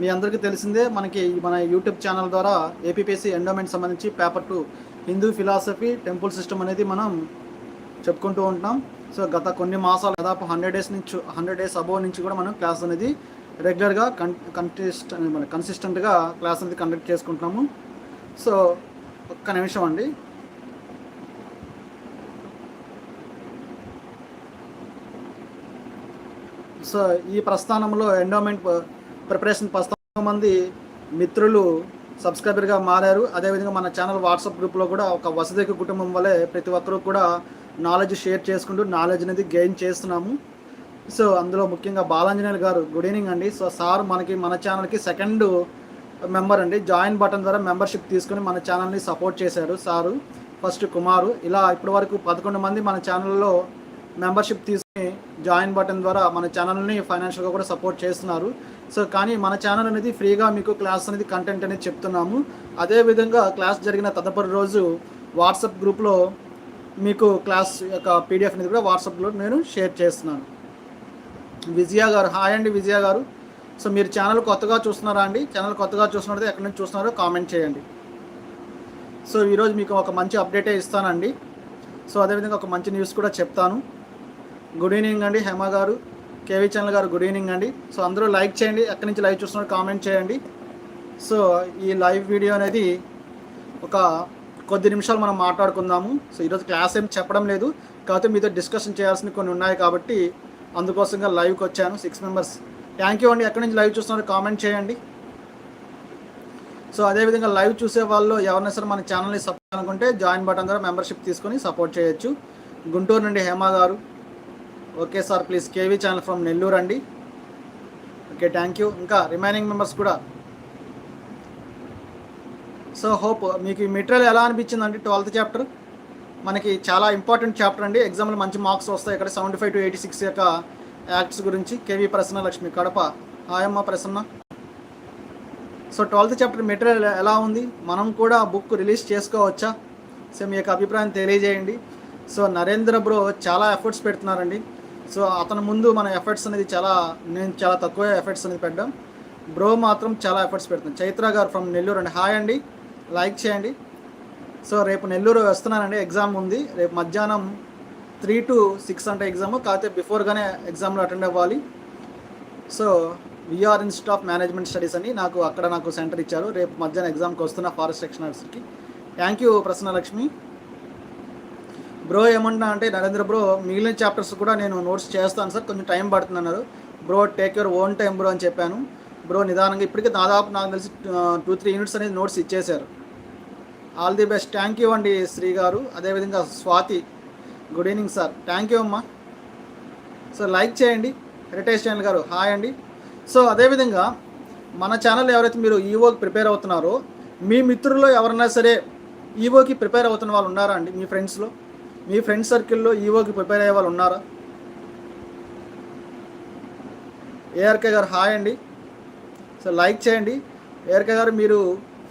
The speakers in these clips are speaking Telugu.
మీ అందరికీ తెలిసిందే మనకి మన యూట్యూబ్ ఛానల్ ద్వారా ఏపీపీఎస్సీ ఎండోమెంట్ సంబంధించి paper two Hindu philosophy temple system అనేది మనం చెప్పుకుంటూ ఉంటున్నాం. సో గత కొన్ని మాసాలు దాదాపు హండ్రెడ్ డేస్ నుంచి హండ్రెడ్ డేస్ అబోవ్ నుంచి కూడా మనం క్లాస్ అనేది రెగ్యులర్గా కన్ కంటెస్ట్ మన కన్సిస్టెంట్గా క్లాస్ అనేది కండక్ట్ చేసుకుంటున్నాము. సో ఒక్క నిమిషం అండి. సో ఈ ప్రస్థానంలో ఎండోమెంట్ ప్రిపరేషన్ ప్రస్థానం మంది మిత్రులు సబ్స్క్రైబర్గా మారారు. అదేవిధంగా మన ఛానల్ వాట్సాప్ గ్రూప్లో కూడా ఒక వసతికి కుటుంబం వలె ప్రతి ఒక్కరూ కూడా నాలెడ్జ్ షేర్ చేసుకుంటూ నాలెడ్జ్ అనేది గెయిన్ చేస్తున్నాము. సో అందులో ముఖ్యంగా బాలాంజనేయులు గారు గుడ్ ఈవినింగ్ అండి. సో సార్ మనకి మన ఛానల్కి సెకండ్ మెంబర్ అండి. జాయిన్ బటన్ ద్వారా మెంబర్షిప్ తీసుకుని మన ఛానల్ని సపోర్ట్ చేశారు సారు ఫస్ట్ కుమారు. ఇలా ఇప్పటి వరకు పదకొండు మంది మన ఛానల్లో మెంబర్షిప్ తీసుకుని జాయిన్ బటన్ ద్వారా మన ఛానల్ని ఫైనాన్షియల్గా కూడా సపోర్ట్ చేస్తున్నారు. సో కానీ మన ఛానల్ అనేది ఫ్రీగా మీకు క్లాస్ అనేది కంటెంట్ అనేది చెప్తున్నాము. అదేవిధంగా క్లాస్ జరిగిన తదుపరి రోజు వాట్సాప్ గ్రూప్లో మీకు క్లాస్ యొక్క పీడిఎఫ్ అనేది కూడా వాట్సాప్లో నేను షేర్ చేస్తున్నాను. విజయ గారు హాయ్ అండి విజయ గారు. సో మీరు ఛానల్ కొత్తగా చూస్తున్నారా అండి? ఛానల్ కొత్తగా చూస్తున్నట్టు ఎక్కడి నుంచి చూస్తున్నారో కామెంట్ చేయండి. సో ఈరోజు మీకు ఒక మంచి అప్డేటే ఇస్తానండి. సో అదేవిధంగా ఒక మంచి న్యూస్ కూడా చెప్తాను. గుడ్ ఈవినింగ్ అండి Hema garu KV channel garu good evening అండి. సో అందరూ లైక్ చేయండి ఎక్కడి నుంచి లైవ్ చూస్తున్నారు కామెంట్ చేయండి. సో ఈ లైవ్ వీడియో అనేది ఒక కొద్ది నిమిషాలు మనం మాట్లాడుకుందాము. సో ఈరోజు క్లాస్ ఏం చెప్పడం లేదు కాకపోతే మీతో డిస్కషన్ చేయాల్సిన కొన్ని ఉన్నాయి కాబట్టి అందుకోసంగా లైవ్కి వచ్చాను. Six members. థ్యాంక్ యూ అండి. ఎక్కడి నుంచి లైవ్ చూస్తున్నారు కామెంట్ చేయండి. సో అదేవిధంగా లైవ్ చూసే వాళ్ళు ఎవరైనా సరే మన ఛానల్ని సపోర్ట్ అనుకుంటే జాయిన్ బటన్ ద్వారా మెంబర్షిప్ తీసుకొని సపోర్ట్ చేయొచ్చు. గుంటూరు నుండి Hema garu. Okay sir please KV channel from Nellore అండి. ఓకే థ్యాంక్ యూ ఇంకా రిమైనింగ్ మెంబర్స్ కూడా. సో హోప్ uh, మీకు ఈ మెటీరియల్ ఎలా అనిపించింది అండి ట్వెల్త్ చాప్టర్ మనకి చాలా ఇంపార్టెంట్ చాప్టర్ అండి. ఎగ్జామ్లో మంచి మార్క్స్ వస్తాయి ఇక్కడ. Seventy five to eighty six యొక్క యాక్ట్స్ గురించి KV Prasanna Lakshmi Kadapa హాయమ్మ Prasanna. So twelfth chapter material ఎలా ఉంది? మనం కూడా బుక్ రిలీజ్ చేసుకోవచ్చా? సో మీ యొక్క అభిప్రాయం తెలియజేయండి. సో నరేంద్ర బ్రో చాలా ఎఫర్ట్స్ పెడుతున్నారండి. సో అతని ముందు మన ఎఫర్ట్స్ అనేది చాలా నేను చాలా తక్కువ ఎఫర్ట్స్ అనేది పెట్టాం బ్రో మాత్రం చాలా ఎఫర్ట్స్ పెడుతున్నాను చైత్ర గారు ఫ్రమ్ నెల్లూరు అండి. హాయ్ అండి. లైక్ చేయండి. సో రేపు నెల్లూరు వస్తున్నానండి. ఎగ్జామ్ ఉంది. రేపు మధ్యాహ్నం త్రీ టు సిక్స్ అంటే ఎగ్జామ్ కాకపోతే బిఫోర్గానే ఎగ్జామ్లో అటెండ్ అవ్వాలి. So VR institute of management studies అని నాకు అక్కడ నాకు సెంటర్ ఇచ్చారు. రేపు మధ్యాహ్నం ఎగ్జామ్కి వస్తున్న ఫారెస్ట్ సెక్షనర్స్కి థ్యాంక్ యూ ప్రసన్నలక్ష్మి బ్రో ఏమంటున్నా అంటే నరేంద్ర బ్రో మిగిలిన చాప్టర్స్ కూడా నేను నోట్స్ చేస్తాను సార్. కొంచెం టైం పడుతుంది అన్నారు. Bro take your own time bro అని చెప్పాను. బ్రో నిదానంగా ఇప్పటికే దాదాపు నాకు తెలిసి టూ త్రీ యూనిట్స్ అనేది నోట్స్ ఇచ్చేశారు. All the best thank you అండి శ్రీ గారు. అదేవిధంగా Swathi good evening sir thank you అమ్మా. సో లైక్ చేయండి. హెరిటేజ్ ఛానల్ గారు హాయ్ అండి. సో అదేవిధంగా మన ఛానల్ ఎవరైతే మీరు ఈవోకి ప్రిపేర్ అవుతున్నారో మీ మిత్రుల్లో ఎవరైనా సరే ఈవోకి ప్రిపేర్ అవుతున్న వాళ్ళు ఉన్నారా అండి మీ ఫ్రెండ్స్లో మీ ఫ్రెండ్ సర్కిల్లో ఈవోకి ప్రిపేర్ అయ్యే వాళ్ళు ఉన్నారా? ఏఆర్కే గారు హాయ్ అండి. సో లైక్ చేయండి. ఏఆర్కే గారు మీరు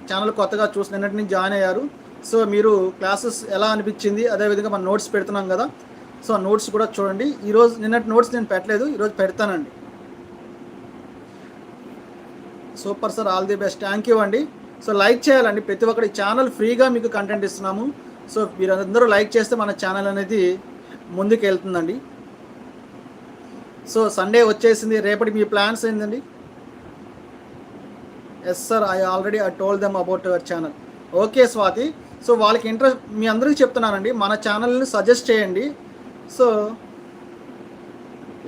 ఛానల్ కొత్తగా చూసి నిన్నటి నుంచి జాయిన్ అయ్యారు. సో మీరు క్లాసెస్ ఎలా అనిపించింది? అదేవిధంగా మన నోట్స్ పెడుతున్నాం కదా. సో ఆ నోట్స్ కూడా చూడండి. ఈరోజు నిన్నటి నోట్స్ నేను పెట్టలేదు. ఈరోజు పెడతానండి. Super sir all the best thank you అండి. సో లైక్ చేయాలండి. ప్రతి ఒక్కరి ఛానల్ ఫ్రీగా మీకు కంటెంట్ ఇస్తున్నాము. సో మీరందరూ లైక్ చేస్తే మన ఛానల్ అనేది ముందుకు వెళ్తుందండి సో సండే వచ్చేసింది. రేపటి మీ ప్లాన్స్ ఏంటండి yes sir I already I told them about your channel okay Swathi. So వాళ్ళకి ఇంట్రెస్ట్ మీ అందరికీ చెప్తున్నానండి. మన ఛానల్ని సజెస్ట్ చేయండి. సో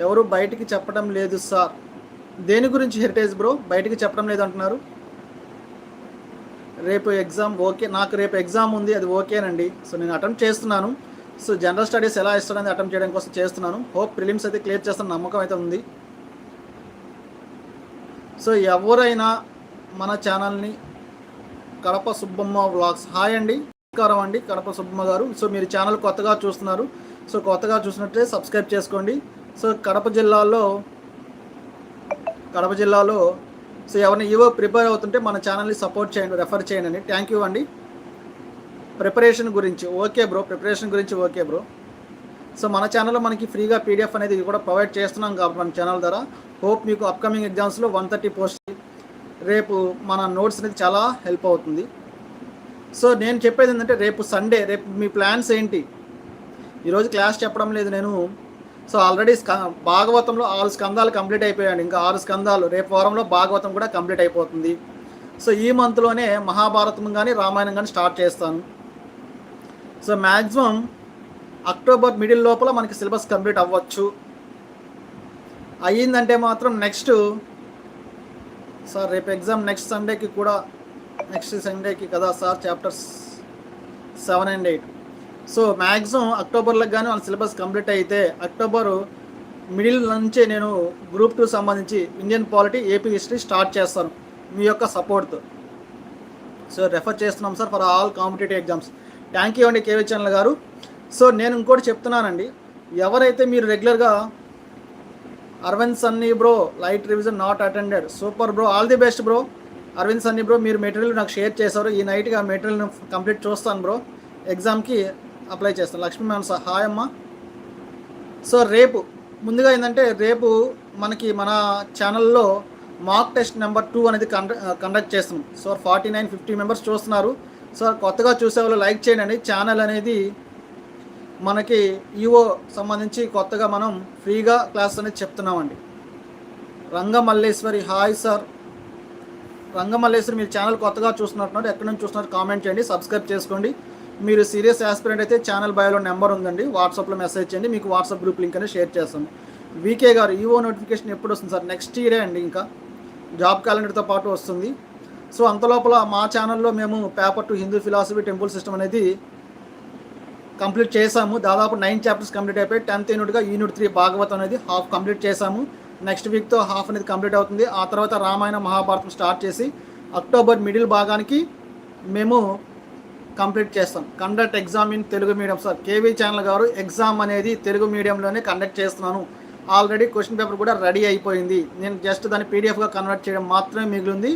ఎవరు బయటికి చెప్పడం లేదు సార్ దేని గురించి హెరిటేజ్ బ్రో బయటికి చెప్పడం లేదు అంటున్నారు. రేపు ఎగ్జామ్ ఓకే నాకు రేపు ఎగ్జామ్ ఉంది అది ఓకేనండి. సో నేను అటెంప్ట్ చేస్తున్నాను. సో జనరల్ స్టడీస్ ఎలా ఇస్తాడని అటెంప్ట్ చేయడం కోసం చేస్తున్నాను. హోప్ ప్రిలిమ్స్ అయితే క్లియర్ చేస్తాను నమ్మకం అయితే ఉంది. సో ఎవరైనా మన ఛానల్ని కడప సుబ్బమ్మ వ్లాగ్స్ హాయ్ అండి. నమస్కారం అండి. కడప సుబ్బమ్మ గారు. సో మీరు ఛానల్ కొత్తగా చూస్తున్నారు. సో కొత్తగా చూసినట్టే సబ్స్క్రైబ్ చేసుకోండి. సో కడప జిల్లాలో కడప జిల్లాలో సో ఎవరిని ఈవో ప్రిపేర్ అవుతుంటే మన ఛానల్ని సపోర్ట్ చేయండి రెఫర్ చేయండి. అని థ్యాంక్ యూ అండి. ప్రిపరేషన్ గురించి ఓకే బ్రో ప్రిపరేషన్ గురించి ఓకే బ్రో. సో మన ఛానల్లో మనకి ఫ్రీగా పీడిఎఫ్ అనేది కూడా ప్రొవైడ్ చేస్తున్నాం కాబట్టి మన ఛానల్ ద్వారా. హోప్ మీకు అప్కమింగ్ ఎగ్జామ్స్లో వన్ థర్టీ పోస్ట్ రేపు మన నోట్స్ అనేది చాలా హెల్ప్ అవుతుంది. సో నేను చెప్పేది ఏంటంటే రేపు సండే రేపు మీ ప్లాన్స్ ఏంటి? ఈరోజు క్లాస్ చెప్పడం లేదు నేను సో ఆల్రెడీ స్క భాగవతంలో ఆరు స్కందాలు కంప్లీట్ అయిపోయాయండి. ఇంకా ఆరు స్కందాలు రేపు వారంలో భాగవతం కూడా కంప్లీట్ అయిపోతుంది. సో ఈ మంత్లోనే మహాభారతం కానీ రామాయణం కానీ స్టార్ట్ చేస్తాను. సో మ్యాక్సిమం అక్టోబర్ మిడిల్ లోపల మనకి సిలబస్ కంప్లీట్ అవ్వచ్చు. అయ్యిందంటే మాత్రం నెక్స్ట్ సార్ రేపు ఎగ్జామ్ నెక్స్ట్ సండేకి కూడా నెక్స్ట్ సండేకి కదా sir chapters seven and eight. So maximum అక్టోబర్లో కానీ వాళ్ళ సిలబస్ కంప్లీట్ అయితే అక్టోబర్ మిడిల్ నుంచే నేను గ్రూప్ టూ సంబంధించి Indian polity AP history start చేస్తాను మీ యొక్క సపోర్ట్తో. సో రెఫర్ చేస్తున్నాం sir for all competitive exams. Thank you అండి కేవీ చంద్ర గారు. సో నేను ఇంకోటి చెప్తున్నానండి ఎవరైతే మీరు రెగ్యులర్గా Aravind Sunny bro light revision not attended super bro all the best bro. Aravind Sunny bro మీరు మెటీరియల్ నాకు షేర్ చేశారు ఈ నైట్గా మెటీరియల్ కంప్లీట్ చూస్తాను బ్రో. ఎగ్జామ్కి అప్లై చేస్తాను. లక్ష్మీ మ్యామ్ సార్ హాయ్ అమ్మ సో రేపు ముందుగా ఏంటంటే రేపు మనకి మన ఛానల్లో మాక్ టెస్ట్ నెంబర్ టూ అనేది కండక్ట్ చేస్తున్నాం. So forty nine fifty members చూస్తున్నారు. సో కొత్తగా చూసే వాళ్ళు లైక్ చేయండి. ఛానల్ అనేది మనకి ఈఓ సంబంధించి కొత్తగా మనం ఫ్రీగా క్లాస్ అనేది చెప్తున్నామండి. రంగమల్లేశ్వరి హాయ్ సార్. రంగమల్లేశ్వరి మీరు ఛానల్ కొత్తగా చూస్తున్నట్టున్నారు. ఎక్కడి నుంచి చూస్తున్నారు కామెంట్ చేయండి. సబ్స్క్రైబ్ చేసుకోండి. మీరు సీరియస్ ఆస్పిరెంట్ అయితే ఛానల్ బయోలో నెంబర్ ఉందండి. వాట్సాప్లో మెసేజ్ చేయండి. మీకు వాట్సాప్ గ్రూప్ లింక్ అనేది షేర్ చేస్తాను వీకే గారు ఈఓ నోటిఫికేషన్ ఎప్పుడు వస్తుంది సార్? నెక్స్ట్ ఇయరే అండి ఇంకా. జాబ్ క్యాలెండర్తో పాటు వస్తుంది. సో అంతలోపల మా ఛానల్లో మేము paper two Hindu philosophy temple system అనేది కంప్లీట్ చేసాము దాదాపు నైన్ చాప్టర్స్ కంప్లీట్ అయిపోయి టెన్త్ యూనిట్గా యూనిట్ త్రీ భాగవతం అనేది హాఫ్ కంప్లీట్ చేసాము నెక్స్ట్ వీక్తో హాఫ్ అనేది కంప్లీట్ అవుతుంది. ఆ తర్వాత రామాయణ మహాభారతం స్టార్ట్ చేసి అక్టోబర్ మిడిల్ భాగానికి మేము కంప్లీట్ చేస్తాం. Conduct exam in Telugu medium sir KV channel garu exam అనేది తెలుగు మీడియంలోనే కండక్ట్ చేస్తున్నాను. ఆల్రెడీ క్వశ్చన్ పేపర్ కూడా రెడీ అయిపోయింది. నేను జస్ట్ దాన్ని పీడిఎఫ్గా కన్వర్ట్ చేయడం మాత్రమే మిగిలింది.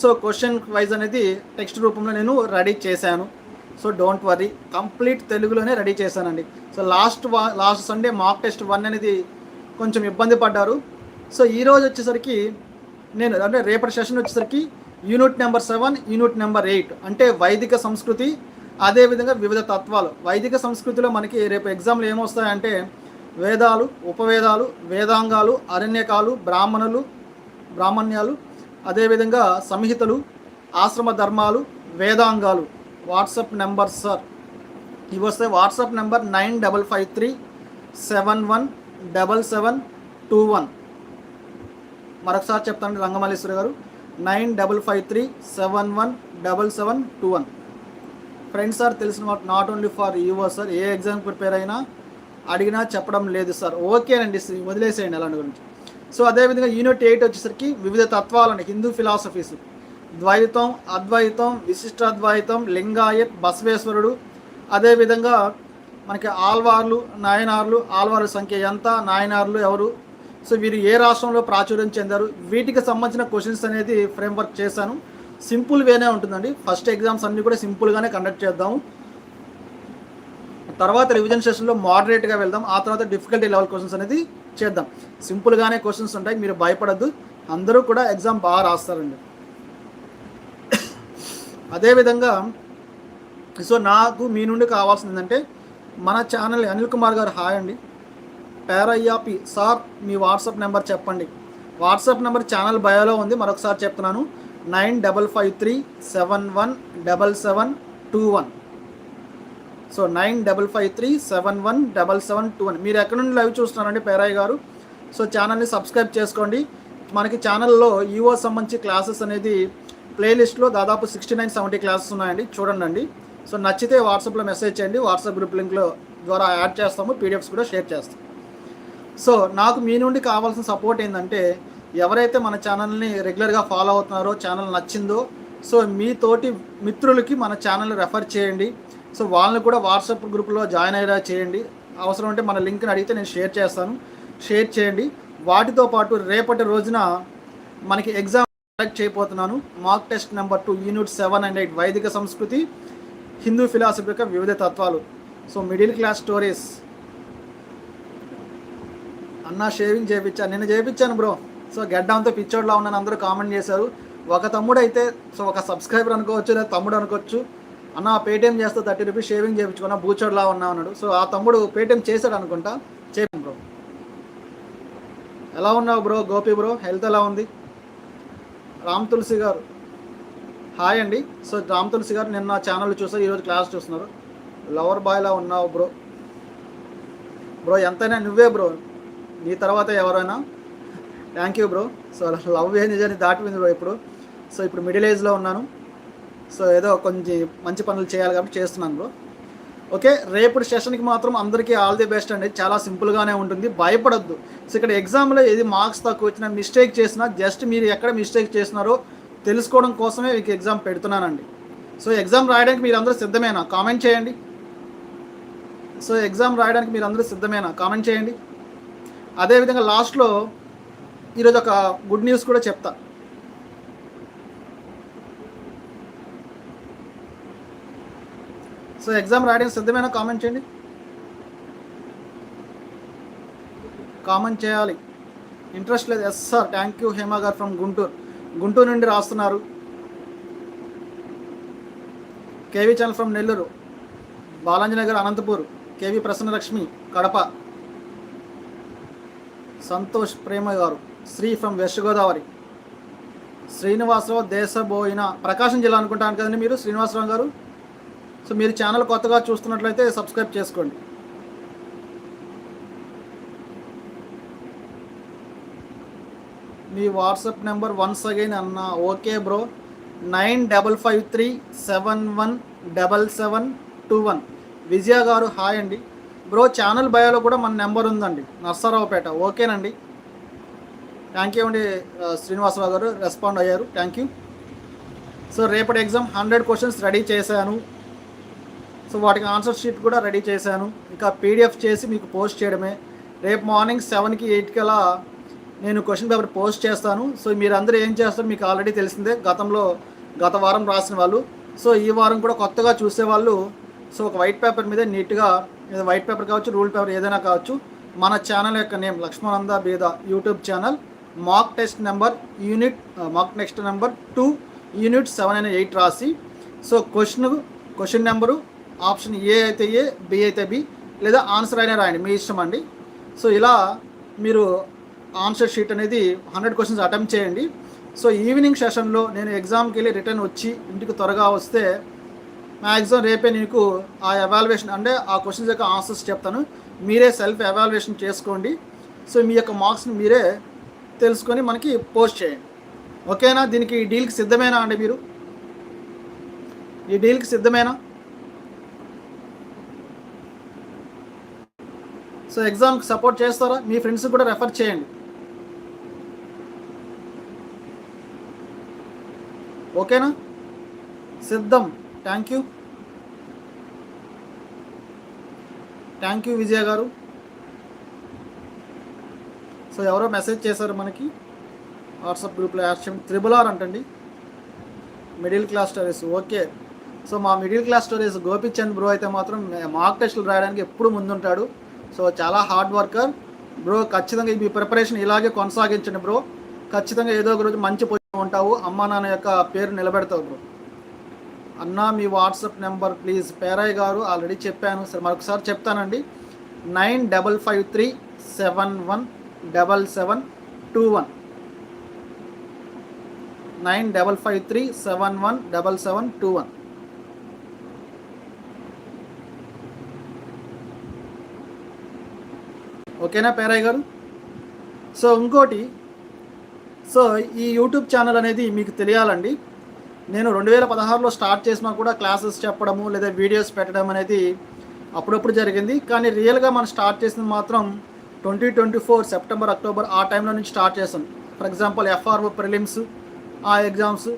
సో క్వశ్చన్ వైజ్ అనేది టెక్స్ట్ రూపంలో నేను రెడీ చేశాను. సో డోంట్ వరీ కంప్లీట్ తెలుగులోనే రెడీ చేశానండి. సో లాస్ట్ వా last Sunday mock test one అనేది కొంచెం ఇబ్బంది పడ్డారు. సో ఈరోజు వచ్చేసరికి నేను అంటే రేపటి సెషన్ వచ్చేసరికి unit number seven unit number eight అంటే వైదిక సంస్కృతి అదేవిధంగా వివిధ తత్వాలు. వైదిక సంస్కృతిలో మనకి రేపు ఎగ్జామ్లు ఏమొస్తాయంటే వేదాలు ఉపవేదాలు వేదాంగాలు అరణ్యకాలు బ్రాహ్మణులు బ్రాహ్మణ్యాలు అదేవిధంగా సంహితలు ఆశ్రమ ధర్మాలు వేదాంగాలు. WhatsApp number sir. ఇవి వస్తే WhatsApp number nine double five three seven one double seven two one. మరొకసారి చెప్తాను Rangamalleswari garu. Nine double five three seven one double seven two one. Friends sir తెలిసిన not only for your sir A exam prepare అయినా అడిగినా చెప్పడం లేదు సార్ ఓకేనండి వదిలేసేయండి అలాంటి గురించి. సో అదేవిధంగా యూనిట్ ఎయిట్ వచ్చేసరికి వివిధ తత్వాలని హిందూ ఫిలాసఫీస్ ద్వైతం అద్వైతం విశిష్టాద్వైతం లింగాయత్ బసవేశ్వరుడు. అదేవిధంగా మనకి ఆల్వార్లు నాయనార్లు ఆల్వార్ల సంఖ్య ఎంత నాయనార్లు ఎవరు? సో వీరు ఏ రాష్ట్రంలో ప్రాచుర్యం చెందారు? వీటికి సంబంధించిన క్వశ్చన్స్ అనేది ఫ్రేమ్వర్క్ చేశాను. సింపుల్ వేనే ఉంటుందండి. ఫస్ట్ ఎగ్జామ్స్ అన్నీ కూడా సింపుల్గానే కండక్ట్ చేద్దాము తర్వాత రివిజన్ సెషన్లో మోడరేట్గా వెళ్దాం. ఆ తర్వాత డిఫికల్టీ లెవెల్ క్వశ్చన్స్ అనేది చేద్దాం. సింపుల్గానే క్వశ్చన్స్ ఉంటాయి. మీరు భయపడద్దు. అందరూ కూడా ఎగ్జామ్ బాగా రాస్తారండి. అదేవిధంగా సో నాకు మీ నుండి కావాల్సింది ఏంటంటే మన ఛానల్ అనిల్ కుమార్ గారు హాయ్ అండి. పేరయ్యాపి. సార్ మీ వాట్సాప్ నెంబర్ చెప్పండి. వాట్సాప్ నెంబర్ ఛానల్ బయోలో ఉంది. మరొకసారి చెప్తున్నాను. Nine double five three seven one double seven two one. So nine double five three seven one double seven two one. మీరు ఎక్కడి నుండి లైవ్ చూస్తున్నారండి పేరాయ్ గారు? సో ఛానల్ని సబ్స్క్రైబ్ చేసుకోండి. మనకి ఛానల్లో ఈఓ సంబంధించి క్లాసెస్ అనేది ప్లేలిస్ట్లో దాదాపు సిక్స్టీ నైన్ సెవెంటీ క్లాసెస్ ఉన్నాయండి. చూడండి అండి సో నచ్చితే వాట్సాప్లో మెసేజ్ చేయండి. వాట్సాప్ గ్రూప్ లింక్లో ద్వారా యాడ్ చేస్తాము. పీడిఎఫ్స్ కూడా షేర్ చేస్తాం. సో నాకు మీ నుండి కావాల్సిన సపోర్ట్ ఏంటంటే ఎవరైతే మన ఛానల్ని రెగ్యులర్గా ఫాలో అవుతున్నారో ఛానల్ నచ్చిందో సో మీ తోటి మిత్రులకి మన ఛానల్ రెఫర్ చేయండి. సో వాళ్ళని కూడా వాట్సాప్ గ్రూప్లో జాయిన్ అయ్యేలా చేయండి. అవసరం ఉంటే మన లింక్ని అడిగితే నేను షేర్ చేస్తాను. షేర్ చేయండి. వాటితో పాటు రేపటి రోజున మనకి ఎగ్జామ్ కండక్ట్ చేయబోతున్నాను. Mark test number two unit seven and eight వైదిక సంస్కృతి హిందూ ఫిలాసఫీ యొక్క వివిధ తత్వాలు. So middle class stories. అన్న షేవింగ్ చేయించాను నేను చేయించాను బ్రో. సో గెడ్డంతో పిచ్చోడ్లా ఉన్నాను. అందరూ కామెంట్ చేశారు. ఒక తమ్ముడు అయితే సో ఒక సబ్స్క్రైబర్ అనుకోవచ్చు లేదా తమ్ముడు అనుకోవచ్చు. అన్న పేటిఎం చేస్తే థర్టీ రూపీస్ షేవింగ్ చేయించుకున్నా బూచోడ్లా ఉన్నా అన్నాడు. సో ఆ తమ్ముడు పేటిఎం చేశాడు అనుకుంటా. చేయం బ్రో. ఎలా ఉన్నావు బ్రో గోపి బ్రో? హెల్త్ ఎలా ఉంది? రామ్ తులసి గారు. హాయ్ అండి. సో రామ్ తులసి గారు నిన్న ఛానల్ చూసారు ఈరోజు క్లాస్ చూస్తున్నారు. లవర్ బాయ్లా ఉన్నావు బ్రో. బ్రో ఎంతైనా నువ్వే బ్రో. నీ తర్వాత ఎవరైనా? Thank you bro so love ఏ నిజాన్ని దాటిపోయింది బ్రో ఇప్పుడు. సో ఇప్పుడు మిడిల్ ఏజ్లో ఉన్నాను. సో ఏదో కొంచెం మంచి పనులు చేయాలి కాబట్టి చేస్తున్నాను బ్రో ఓకే రేపు సెషన్కి మాత్రం అందరికీ ఆల్ ది బెస్ట్ అండి. చాలా సింపుల్గానే ఉంటుంది. భయపడొద్దు. సో ఇక్కడ ఎగ్జామ్లో ఏది మార్క్స్ తక్కువ వచ్చినా మిస్టేక్ చేసినా జస్ట్ మీరు ఎక్కడ మిస్టేక్ చేసినారో తెలుసుకోవడం కోసమే మీకు ఎగ్జామ్ పెడుతున్నానండి. సో ఎగ్జామ్ రాయడానికి మీరు అందరూ సిద్ధమేనా? కామెంట్ చేయండి. సో ఎగ్జామ్ రాయడానికి మీరు అందరూ సిద్ధమేనా? కామెంట్ చేయండి. అదేవిధంగా లాస్ట్లో ఈరోజు ఒక గుడ్ న్యూస్ కూడా చెప్తా. సో ఎగ్జామ్ రాయడానికి సిద్ధమైన కామెంట్ చేయండి. కామెంట్ చేయాలి. ఇంట్రెస్ట్ లేదు. Yes sir thank you Hema గారు ఫ్రమ్ గుంటూరు. గుంటూరు నుండి రాస్తున్నారు. KV channel from Nellore. Balanji Nagar Anantapur. KV Prasannalakshmi Kadapa. Santosh Prema గారు శ్రీ ఫ్రమ్ వెస్ట్ గోదావరి. శ్రీనివాసరావు దేశబోయిన ప్రకాశం జిల్లా అనుకుంటాను కదండి మీరు శ్రీనివాసరావు గారు? సో మీరు ఛానల్ కొత్తగా చూస్తున్నట్లయితే సబ్స్క్రైబ్ చేసుకోండి. మీ వాట్సాప్ నెంబర్ వన్స్ అగైన్ అన్న okay bro nine double five three seven one double seven two one. Vijaya గారు హాయ్ అండి. బ్రో ఛానల్ బయోలో కూడా మన నెంబర్ ఉందండి. నర్సరావుపేట. ఓకేనండి. థ్యాంక్ యూ అండి శ్రీనివాసరావు గారు. రెస్పాండ్ అయ్యారు. Thank you. సో రేపటి ఎగ్జామ్ హండ్రెడ్ క్వశ్చన్స్ రెడీ చేశాను. సో వాటికి ఆన్సర్ షీట్ కూడా రెడీ చేశాను. ఇంకా పీడిఎఫ్ చేసి మీకు పోస్ట్ చేయడమే. రేపు మార్నింగ్ సెవెన్కి ఎయిట్కి అలా నేను క్వశ్చన్ పేపర్ పోస్ట్ చేస్తాను. సో మీరు ఏం చేస్తారో మీకు ఆల్రెడీ తెలిసిందే. గతంలో గత వారం రాసిన వాళ్ళు. సో ఈ వారం కూడా కొత్తగా చూసేవాళ్ళు. సో ఒక వైట్ పేపర్ మీద నీట్గా ఏదో వైట్ పేపర్ కావచ్చు రూల్ పేపర్ ఏదైనా కావచ్చు మన ఛానల్ యొక్క name లక్ష్మణంద బేద YouTube channel mock test number unit mock next number two unit seven and eight రాసి so question question number option A అయితే ఏ బి అయితే బి లేదా ఆన్సర్ అయినా రాయండి మీ ఇష్టం అండి. సో ఇలా మీరు ఆన్సర్ షీట్ అనేది హండ్రెడ్ క్వశ్చన్స్ అటెంప్ట్ చేయండి. సో ఈవినింగ్ సెషన్లో నేను ఎగ్జామ్కి వెళ్ళి రిటర్న్ వచ్చి ఇంటికి త్వరగా వస్తే మ్యాక్సిమం రేపే నీకు ఆ ఎవాల్యుయేషన్ అంటే ఆ క్వశ్చన్స్ యొక్క ఆన్సర్స్ చెప్తాను. మీరే సెల్ఫ్ ఎవాల్యుయేషన్ చేసుకోండి. సో మీ యొక్క మార్క్స్ని మీరే తెలుసుకొని మనకి పోస్ట్ చేయండి. ఓకేనా దీనికి ఈ డీల్కి సిద్ధమేనా అండి మీరు? ఈ డీల్కి సిద్ధమేనా? సో ఎగ్జామ్కి సపోర్ట్ చేస్తారా? మీ ఫ్రెండ్స్ కూడా రెఫర్ చేయండి. ఓకేనా సిద్ధం. Thank you thank you Vijaya గారు. సో ఎవరో మెసేజ్ చేశారు మనకి. వాట్సాప్ గ్రూప్లో యాక్షన్ త్రిబుల్ ఆర్ అంటండి. Middle class stories. Okay. So మా middle class stories Gopichand bro అయితే మాత్రం మార్క్ టెస్టులు రాయడానికి ఎప్పుడు ముందుంటాడు. సో చాలా హార్డ్ వర్కర్. బ్రో ఖచ్చితంగా మీ ప్రిపరేషన్ ఇలాగే కొనసాగించండి బ్రో. ఖచ్చితంగా ఏదో ఒక రోజు మంచి పొజిషన్ ఉంటావు. అమ్మా నాన్న యొక్క పేరు నిలబెడతావు బ్రో. అన్నా మీ వాట్సాప్ నెంబర్ ప్లీజ్. పేరయ్య గారు ఆల్రెడీ చెప్పాను. సరే మరొకసారి చెప్తానండి. Nine double five three seven one double seven two one. Nine double five three seven one double seven two one. ఓకేనా పేరయ్య గారు? సో ఇంకోటి సో ఈ యూట్యూబ్ ఛానల్ అనేది మీకు తెలియాలండి. నేను రెండు వేల పదహారులో స్టార్ట్ చేసినా కూడా క్లాసెస్ చెప్పడము లేదా వీడియోస్ పెట్టడం అనేది అప్పుడప్పుడు జరిగింది. కానీ రియల్గా మనం స్టార్ట్ చేసింది మాత్రం twenty twenty four September October ఆ టైంలో నుంచి స్టార్ట్ చేశాను ఫర్ ఎగ్జాంపుల్ ఎఫ్ఆర్ఓ ప్రిలిమ్స్ ఆ ఎగ్జామ్స్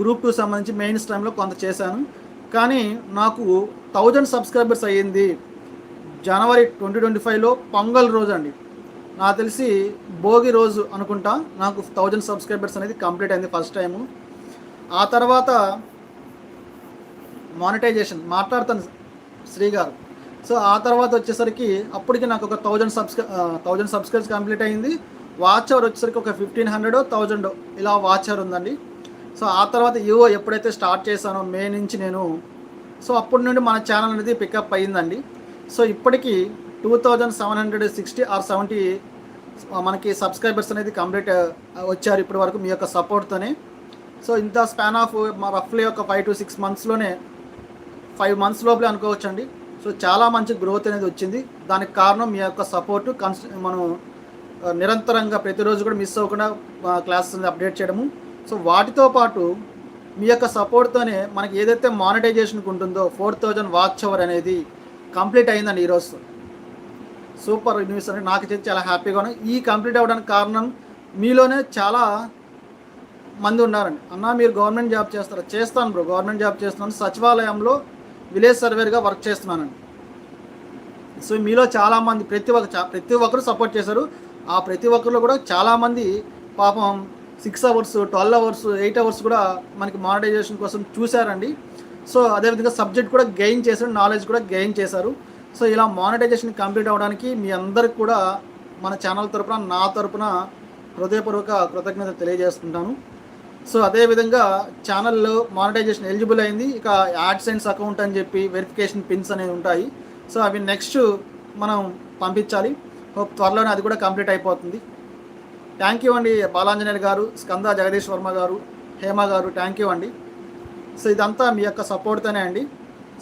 గ్రూప్ టూ సంబంధించి మెయిన్స్ టైంలో కొంత చేశాను. కానీ నాకు థౌజండ్ సబ్స్క్రైబర్స్ అయ్యింది జనవరి ట్వంటీ ట్వంటీ ఫైవ్లో పొంగల్ రోజు అండి. నాకు తెలిసి భోగి రోజు అనుకుంటా నాకు థౌజండ్ సబ్స్క్రైబర్స్ అనేది కంప్లీట్ అయింది ఫస్ట్ టైము. ఆ తర్వాత మానిటైజేషన్ మాట్లాడతాను శ్రీ గారు. సో ఆ తర్వాత వచ్చేసరికి అప్పటికి నాకు ఒక థౌజండ్ సబ్స్క్రై థౌజండ్ సబ్స్క్రైబ్స్ కంప్లీట్ అయింది. వాచ్ అవర్ వచ్చేసరికి ఒక ఫిఫ్టీన్ హండ్రెడ్ థౌజండ్ ఇలా వాచ్ అవర్ ఉందండి. సో ఆ తర్వాత యువో ఎప్పుడైతే స్టార్ట్ చేశానో మే నుంచి నేను సో అప్పటి నుండి మన ఛానల్ అనేది పికప్ అయ్యిందండి. సో ఇప్పటికీ two thousand seven hundred sixty or seventy మనకి సబ్స్క్రైబర్స్ అనేది కంప్లీట్ వచ్చారు ఇప్పటి వరకు మీ యొక్క సపోర్ట్తోనే సో ఇంత స్పాన్ ఆఫ్ రఫ్లీ ఒక ఫైవ్ టు సిక్స్ మంత్స్లోనే ఫైవ్ మంత్స్ లోపలే అనుకోవచ్చు అండి సో చాలా మంచి గ్రోత్ అనేది వచ్చింది. దానికి కారణం మీ యొక్క సపోర్ట్ కన్స్ మనం uh, నిరంతరంగా ప్రతిరోజు కూడా మిస్ అవ్వకుండా క్లాసెస్ అప్డేట్ చేయడము. సో వాటితో పాటు మీ యొక్క సపోర్ట్తోనే మనకి ఏదైతే మానిటైజేషన్కి ఉంటుందో ఫోర్ థౌజండ్ వాచ్ అవర్ అనేది కంప్లీట్ అయిందండి ఈరోజు సూపర్ న్యూస్ అని నాకు చాలా హ్యాపీగా ఉన్నాయి ఈ కంప్లీట్ అవ్వడానికి కారణం మీలోనే చాలా మంది ఉన్నారండి. అన్న మీరు గవర్నమెంట్ జాబ్ చేస్తారా? చేస్తాను బ్రో. గవర్నమెంట్ జాబ్ చేస్తున్నాను. సచివాలయంలో విలేజ్ సర్వేర్గా వర్క్ చేస్తున్నానండి. సో మీలో చాలామంది ప్రతి ఒక్క చా- ప్రతి ఒక్కరు సపోర్ట్ చేశారు. ఆ ప్రతి ఒక్కరిలో కూడా చాలామంది పాపం six hours twelve hours eight hours కూడా మనకి మానిటైజేషన్ కోసం చూశారండి. సో అదేవిధంగా సబ్జెక్ట్ కూడా గెయిన్ చేశారు నాలెడ్జ్ కూడా గెయిన్ చేశారు. సో ఇలా మానిటైజేషన్ కంప్లీట్ అవ్వడానికి మీ అందరికి కూడా మన ఛానల్ తరపున నా తరపున హృదయపూర్వక కృతజ్ఞత తెలియజేస్తుంటాను. సో అదేవిధంగా ఛానల్లో మానిటైజేషన్ ఎలిజిబుల్ అయింది. ఇక యాడ్సెన్స్ అకౌంట్ అని చెప్పి వెరిఫికేషన్ పిన్స్ అనేవి ఉంటాయి. సో అవి నెక్స్ట్ మనం పంపించాలి. హోప్ త్వరలోనే అది కూడా కంప్లీట్ అయిపోతుంది. థ్యాంక్ యూ అండి బాలాంజనేయులు గారు స్కంద జగదీష్ వర్మ గారు హేమ గారు. థ్యాంక్ యూ అండి. సో ఇదంతా మీ యొక్క సపోర్ట్తోనే అండి.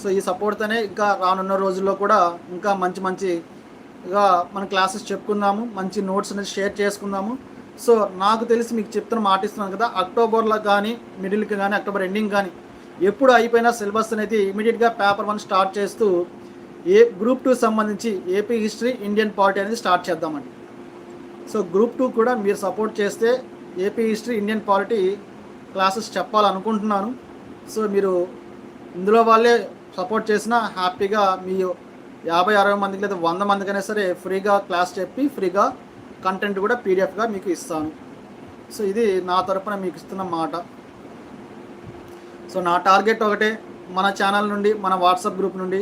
సో ఈ సపోర్ట్తోనే ఇంకా రానున్న రోజుల్లో కూడా ఇంకా మంచి మంచిగా మన క్లాసెస్ చెప్పుకుందాము మంచి నోట్స్ అనేది షేర్ చేసుకుందాము సో నాకు తెలిసి మీకు చెప్తున్న మాట ఇస్తున్నాను కదా అక్టోబర్లో కానీ మిడిల్కి కానీ అక్టోబర్ ఎండింగ్ కానీ ఎప్పుడు అయిపోయినా సిలబస్ అనేది ఇమీడియట్గా పేపర్ వన్ స్టార్ట్ చేస్తూ ఏ గ్రూప్ టూ సంబంధించి ఏపీ హిస్టరీ ఇండియన్ పాలిటీ అనేది స్టార్ట్ చేద్దామండి. సో గ్రూప్ టూ కూడా మీరు సపోర్ట్ చేస్తే AP history Indian polity classes చెప్పాలనుకుంటున్నాను. సో మీరు ఇందులో వాళ్ళే సపోర్ట్ చేసినా హ్యాపీగా మీ యాభై అరవై మందికి లేదా వంద మందికైనా సరే ఫ్రీగా క్లాస్ చెప్పి ఫ్రీగా కంటెంట్ కూడా పీడిఎఫ్గా మీకు ఇస్తాను. సో ఇది నా తరపున మీకు ఇస్తున్న మాట. సో నా టార్గెట్ ఒకటే మన ఛానల్ నుండి మన వాట్సాప్ గ్రూప్ నుండి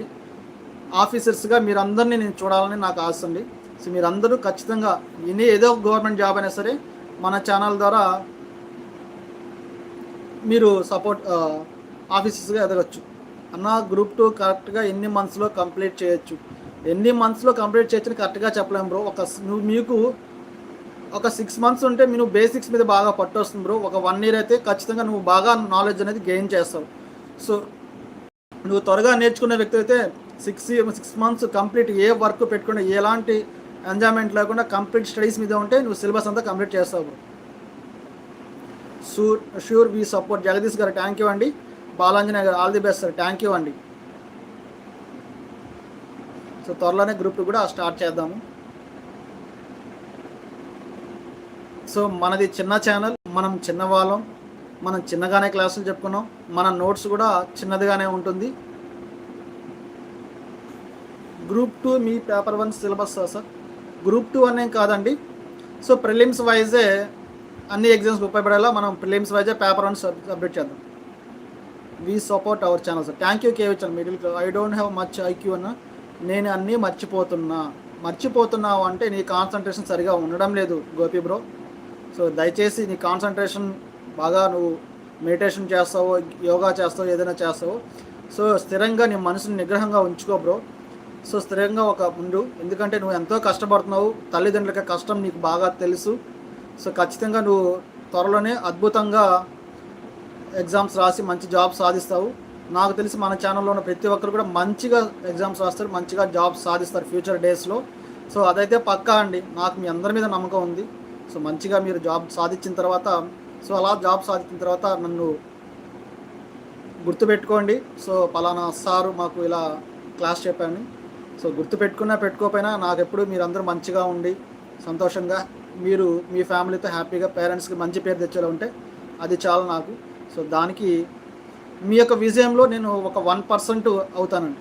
ఆఫీసర్స్గా మీరందరినీ నేను చూడాలని నాకు ఆశ ఉంది. సో మీరందరూ ఖచ్చితంగా ఎన్ని ఏదో గవర్నమెంట్ జాబ్ అయినా సరే మన ఛానల్ ద్వారా మీరు సపోర్ట్ ఆఫీసర్స్గా ఎదగచ్చు. అన్న గ్రూప్ టూ కరెక్ట్గా ఎన్ని మంత్స్లో కంప్లీట్ చేయొచ్చు. ఎన్ని మంత్స్లో కంప్లీట్ చేయొచ్చు కరెక్ట్గా చెప్పలేము బ్రో ఒక నువ్వు మీకు ఒక సిక్స్ మంత్స్ ఉంటే నువ్వు బేసిక్స్ మీద బాగా పట్టొస్తుంది బ్రో ఒక వన్ ఇయర్ అయితే ఖచ్చితంగా నువ్వు బాగా నాలెడ్జ్ అనేది గెయిన్ చేస్తావు. సో నువ్వు త్వరగా నేర్చుకునే వ్యక్తి అయితే సిక్స్ సిక్స్ మంత్స్ కంప్లీట్ ఏ వర్క్ పెట్టుకుని ఎలాంటి ఎంజాయ్మెంట్ లేకుండా కంప్లీట్ స్టడీస్ మీద ఉంటే నువ్వు సిలబస్ అంతా కంప్లీట్ చేస్తావు sure sure we support Jagadish గారు థ్యాంక్ యూ అండి. బాలాంజనే గారు all the best sir thank you అండి. సో త్వరలోనే గ్రూప్ కూడా స్టార్ట్ చేద్దాము. సో మనది చిన్న ఛానల్ మనం చిన్నవాళ్ళం మనం చిన్నగానే క్లాసులు చెప్పుకున్నాం మన నోట్స్ కూడా చిన్నదిగానే ఉంటుంది. గ్రూప్ టూ మీ paper one syllabus sir? Group two అనేం కాదండి. సో ప్రిలిమ్స్ వైజే అన్ని ఎగ్జామ్స్ ఉపయోగపడేలా మనం ప్రిలిమ్స్ వైజే పేపర్ వన్ సబ్మిట్ చేద్దాం. We support our channel sir thank you కేవచ్చన్ middle class I don't have much IQ అన్న. నేను అన్నీ మర్చిపోతున్నా. మర్చిపోతున్నావు అంటే నీ కాన్సన్ట్రేషన్ సరిగా ఉండడం లేదు గోపి బ్రో సో దయచేసి నీ కాన్సన్ట్రేషన్ బాగా నువ్వు మెడిటేషన్ చేస్తావో యోగా చేస్తావో ఏదైనా చేస్తావో. సో స్థిరంగా నీ మనసుని నిగ్రహంగా ఉంచుకో బ్రో. సో స్థిరంగా ఒక ఉండు. ఎందుకంటే నువ్వు ఎంతో కష్టపడుతున్నావు. తల్లిదండ్రులకి కష్టం నీకు బాగా తెలుసు. సో ఖచ్చితంగా నువ్వు త్వరలోనే అద్భుతంగా ఎగ్జామ్స్ రాసి మంచి జాబ్ సాధిస్తావు. నాకు తెలిసి మన ఛానల్లో ఉన్న ప్రతి ఒక్కరు కూడా మంచిగా ఎగ్జామ్స్ రాస్తారు. మంచిగా జాబ్ సాధిస్తారు ఫ్యూచర్ డేస్లో సో అదైతే పక్కా అండి. నాకు మీ అందరి మీద నమ్మకం ఉంది. సో మంచిగా మీరు జాబ్ సాధించిన తర్వాత సో అలా జాబ్ సాధించిన తర్వాత నన్ను గుర్తుపెట్టుకోండి. సో పలానా సారు మాకు ఇలా క్లాస్ చెప్పాను సో గుర్తుపెట్టుకున్నా పెట్టుకోకపోయినా నాకు ఎప్పుడు మీరందరూ మంచిగా ఉండి సంతోషంగా మీరు మీ ఫ్యామిలీతో హ్యాపీగా పేరెంట్స్కి మంచి పేరు తెచ్చేలా ఉంటే అది చాలు నాకు. సో దానికి మీ యొక్క విజయంలో నేను ఒక వన్ పర్సెంట్ అవుతానండి.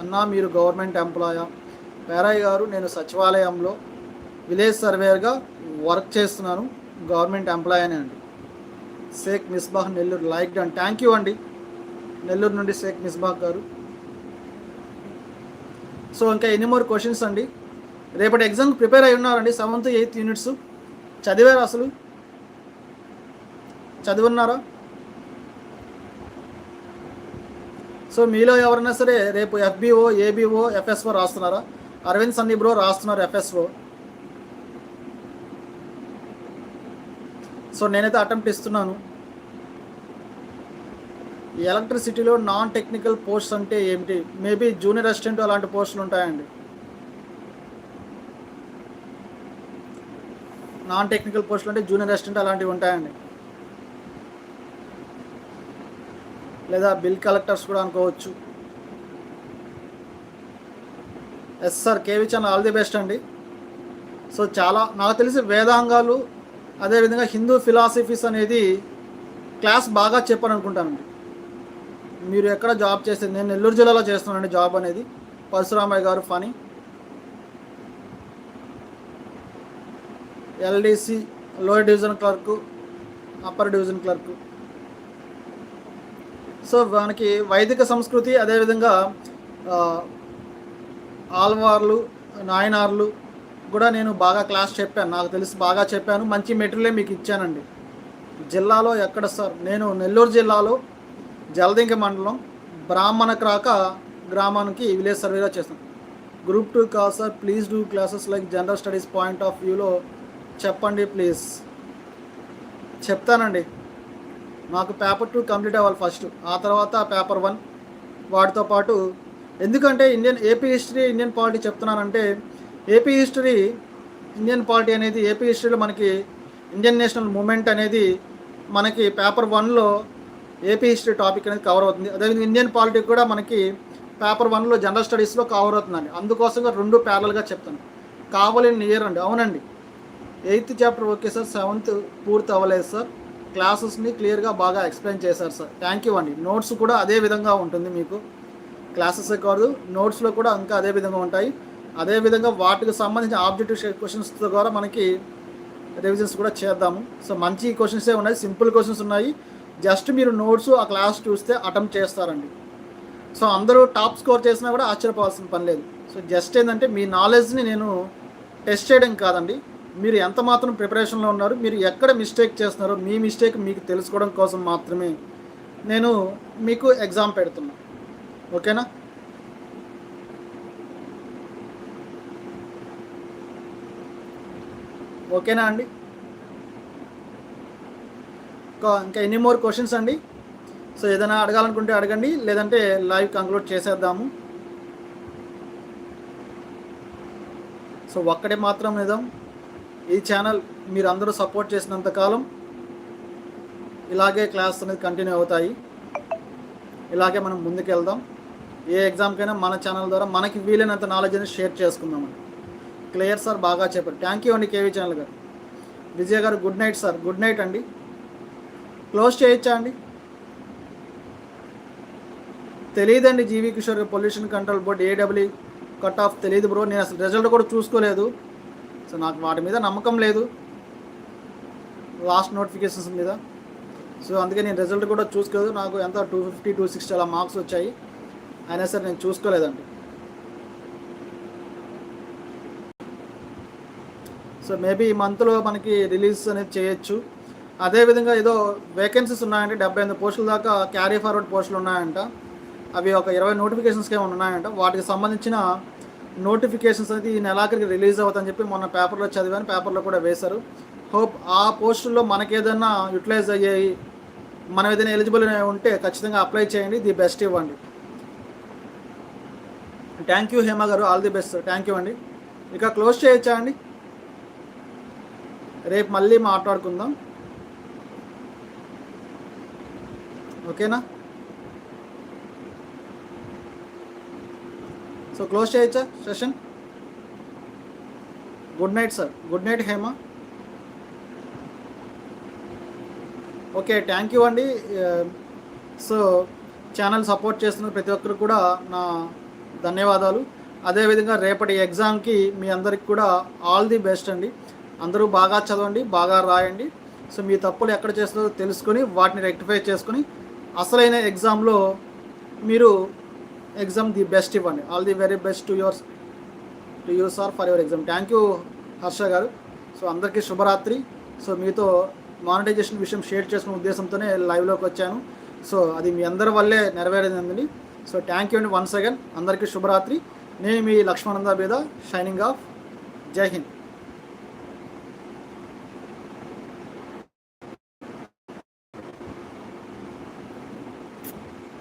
అన్నా మీరు గవర్నమెంట్ ఎంప్లాయా? పేరయ్య గారు నేను సచివాలయంలో విలేజ్ సర్వేయర్గా వర్క్ చేస్తున్నాను. గవర్నమెంట్ ఎంప్లాయ్ అని అండి. Sheikh Misbah Nellore. Like done. Thank you అండి. నెల్లూరు నుండి షేక్ మిస్బాహ్ గారు. సో ఇంకా ఎన్ని మోర్ క్వశ్చన్స్ అండి. రేపటి ఎగ్జామ్ ప్రిపేర్ అయి ఉన్నారండి. Seventh eighth units. చదివారు అసలు? చదివిన్నారా? సో మీలో ఎవరైనా సరే రేపు ఎఫ్బిఓ ఏబిఓ ఎఫ్ఎస్ఓ రాస్తున్నారా? అరవింద్ సన్నీ బ్రో రాస్తున్నారు ఎఫ్ఎస్ఓ. సో నేనైతే అటెంప్ట్ ఇస్తున్నాను. ఎలక్ట్రిసిటీలో నాన్ టెక్నికల్ పోస్ట్ అంటే ఏమిటి? మేబీ జూనియర్ అసిస్టెంట్ అలాంటి పోస్టులు ఉంటాయండి. నాన్ టెక్నికల్ పోస్టులు అంటే జూనియర్ అసిస్టెంట్ అలాంటివి ఉంటాయండి. లేదా బిల్ కలెక్టర్స్ కూడా అనుకోవచ్చు. Yes sir KV channel all the best అండి. సో చాలా నాకు తెలిసి వేదాంగాలు అదేవిధంగా హిందూ ఫిలాసఫీస్ అనేది క్లాస్ బాగా చెప్పాలనుకుంటానండి మీరు ఎక్కడ జాబ్ చేసేది నేను నెల్లూరు జిల్లాలో చేస్తున్నానండి జాబ్ అనేది. పరశురామయ్య గారు Phani. LDC lower division clerk upper division clerk. So మనకి వైదిక సంస్కృతి అదేవిధంగా ఆల్వార్లు నాయనార్లు కూడా నేను బాగా క్లాస్ చెప్పాను. నాకు తెలిసి బాగా చెప్పాను. మంచి మెటీరియలే మీకు ఇచ్చానండి. జిల్లాలో ఎక్కడ సార్? నేను నెల్లూరు జిల్లాలో జలదింక మండలం బ్రాహ్మణ క్రాక గ్రామానికి విలేజ్ సర్వేలో చేస్తాను గ్రూప్ టూ కాదు sir please do classes like general studies point of వ్యూలో చెప్పండి ప్లీజ్. చెప్తానండి. నాకు పేపర్ టూ కంప్లీట్ అవ్వాలి ఫస్ట్. ఆ తర్వాత పేపర్ వన్ వాటితో పాటు ఎందుకంటే Indian AP history Indian polity చెప్తున్నానంటే ఏపీ హిస్టరీ ఇండియన్ పాలిటీ అనేది ఏపీ హిస్టరీలో మనకి ఇండియన్ నేషనల్ మూమెంట్ అనేది మనకి పేపర్ వన్లో ఏపీ హిస్టరీ టాపిక్ అనేది కవర్ అవుతుంది. అదేవిధంగా ఇండియన్ పాలిటీ కూడా మనకి పేపర్ వన్లో జనరల్ స్టడీస్లో కవర్ అవుతుందండి. అందుకోసంగా రెండు ప్యారల్గా చెప్తాను. కావాలి నియర్ అండి. అవునండి. Eighth chapter okay sir. Seventh పూర్తి అవ్వలేదు సార్. క్లాసెస్ని క్లియర్గా బాగా ఎక్స్ప్లెయిన్ చేశారు సార్. థ్యాంక్ యూ అండి. నోట్స్ కూడా అదే విధంగా ఉంటుంది మీకు. క్లాసెస్ కాదు నోట్స్లో కూడా ఇంకా అదే విధంగా ఉంటాయి. అదేవిధంగా వాటికి సంబంధించిన ఆబ్జెక్టివ్ క్వశ్చన్స్ ద్వారా మనకి రివిజన్స్ కూడా చేద్దాము. సో మంచి క్వశ్చన్సే ఉన్నాయి సింపుల్ క్వశ్చన్స్ ఉన్నాయి. జస్ట్ మీరు నోట్స్ ఆ క్లాస్ చూస్తే అటెంప్ట్ చేస్తారండి. సో అందరూ టాప్ స్కోర్ చేసినా కూడా ఆశ్చర్యపోవాల్సిన పని లేదు. సో జస్ట్ ఏంటంటే మీ నాలెడ్జ్ని నేను టెస్ట్ చేయడం కాదండి. మీరు ఎంత మాత్రం ప్రిపరేషన్లో ఉన్నారు మీరు ఎక్కడ మిస్టేక్ చేస్తున్నారో మీ మిస్టేక్ మీకు తెలుసుకోవడం కోసం మాత్రమే నేను మీకు ఎగ్జామ్ పెడుతున్నాను ఓకేనా ఓకేనా అండి? ఇంకా ఇంకా ఎన్ని మోర్ క్వశ్చన్స్ అండి? సో ఏదైనా అడగాలనుకుంటే అడగండి లేదంటే లైవ్ కంక్లూడ్ చేసేద్దాము. సో ఒక్కడే మాత్రం నిజం ఈ ఛానల్ మీరు అందరూ సపోర్ట్ చేసినంత కాలం ఇలాగే క్లాస్ అనేది కంటిన్యూ అవుతాయి. ఇలాగే మనం ముందుకు వెళ్దాం ఏ ఎగ్జామ్కైనా మన ఛానల్ ద్వారా మనకి వీలైనంత నాలెడ్జ్ అనేది షేర్ చేసుకుందామండి. క్లియర్ సార్ బాగా చెప్పారు. థ్యాంక్ యూ అండి కేవీ ఛానల్ గారు. విజయ్ గారు good night sir. Good night అండి. క్లోజ్ చేయొచ్చా అండి? తెలియదండి GV Kishore pollution control board AW cut off తెలియదు బ్రో నేను అసలు రిజల్ట్ కూడా చూసుకోలేదు. సో నాకు వాటి మీద నమ్మకం లేదు. లాస్ట్ నోటిఫికేషన్స్ మీద. సో అందుకే నేను రిజల్ట్ కూడా చూసుకోలేదు. నాకు ఎంత? టూ ఫిఫ్టీ టూ సిక్స్టీ అలా మార్క్స్ వచ్చాయి. అయినా సరే నేను చూసుకోలేదండి. సో మేబీ ఈ మంత్లో మనకి రిలీజ్ అనేది చేయొచ్చు. అదేవిధంగా ఏదో వేకెన్సీస్ ఉన్నాయంటే డెబ్బై ఎనిమిది పోస్టుల దాకా క్యారీ ఫార్వర్డ్ పోస్టులు ఉన్నాయంట. అవి ఒక ఇరవై నోటిఫికేషన్స్ ఏమైనా ఉన్నాయంట వాటికి సంబంధించిన నోటిఫికేషన్స్ అనేది ఈ నెలాఖరికి రిలీజ్ అవుతుందని చెప్పి మొన్న పేపర్లో చదివాను. పేపర్లో కూడా వేశారు. హోప్ ఆ పోస్టుల్లో మనకి ఏదైనా యూటిలైజ్ అయ్యాయి మనం ఏదైనా ఎలిజిబుల్ ఉంటే ఖచ్చితంగా అప్లై చేయండి. ది బెస్ట్ ఇవ్వండి. థ్యాంక్ యూ హేమ గారు. All the best thank you అండి. ఇక క్లోజ్ చేయొచ్చా అండి? రేపు మళ్ళీ మాట్లాడుకుందాం. ఓకేనా? సో క్లోజ్ చేయొచ్చా session good night sir good night Hema okay thank you అండి. సో ఛానల్ సపోర్ట్ చేస్తున్న ప్రతి ఒక్కరు కూడా నా ధన్యవాదాలు. అదేవిధంగా రేపటి ఎగ్జామ్కి మీ అందరికి కూడా ఆల్ ది బెస్ట్ అండి. అందరూ బాగా చదవండి బాగా రాయండి. సో మీ తప్పులు ఎక్కడ చేస్తున్నారో తెలుసుకొని వాటిని రెక్టిఫై చేసుకొని అసలైన ఎగ్జామ్లో మీరు ఎగ్జామ్ ది బెస్ట్ ఇవ్వండి. All the very best to your to you sir for your exam. Thank you Harsha గారు. సో అందరికీ శుభరాత్రి. సో మీతో మానిటైజేషన్ విషయం షేర్ చేసుకునే ఉద్దేశంతోనే లైవ్లోకి వచ్చాను. సో అది మీ అందరి వల్లే నెరవేరిందండి. సో థ్యాంక్ యూ అండి వన్స్ అగైన్. అందరికీ శుభరాత్రి. నేను మీ లక్ష్మణంద బేద షైనింగ్ ఆఫ్. జై హింద్.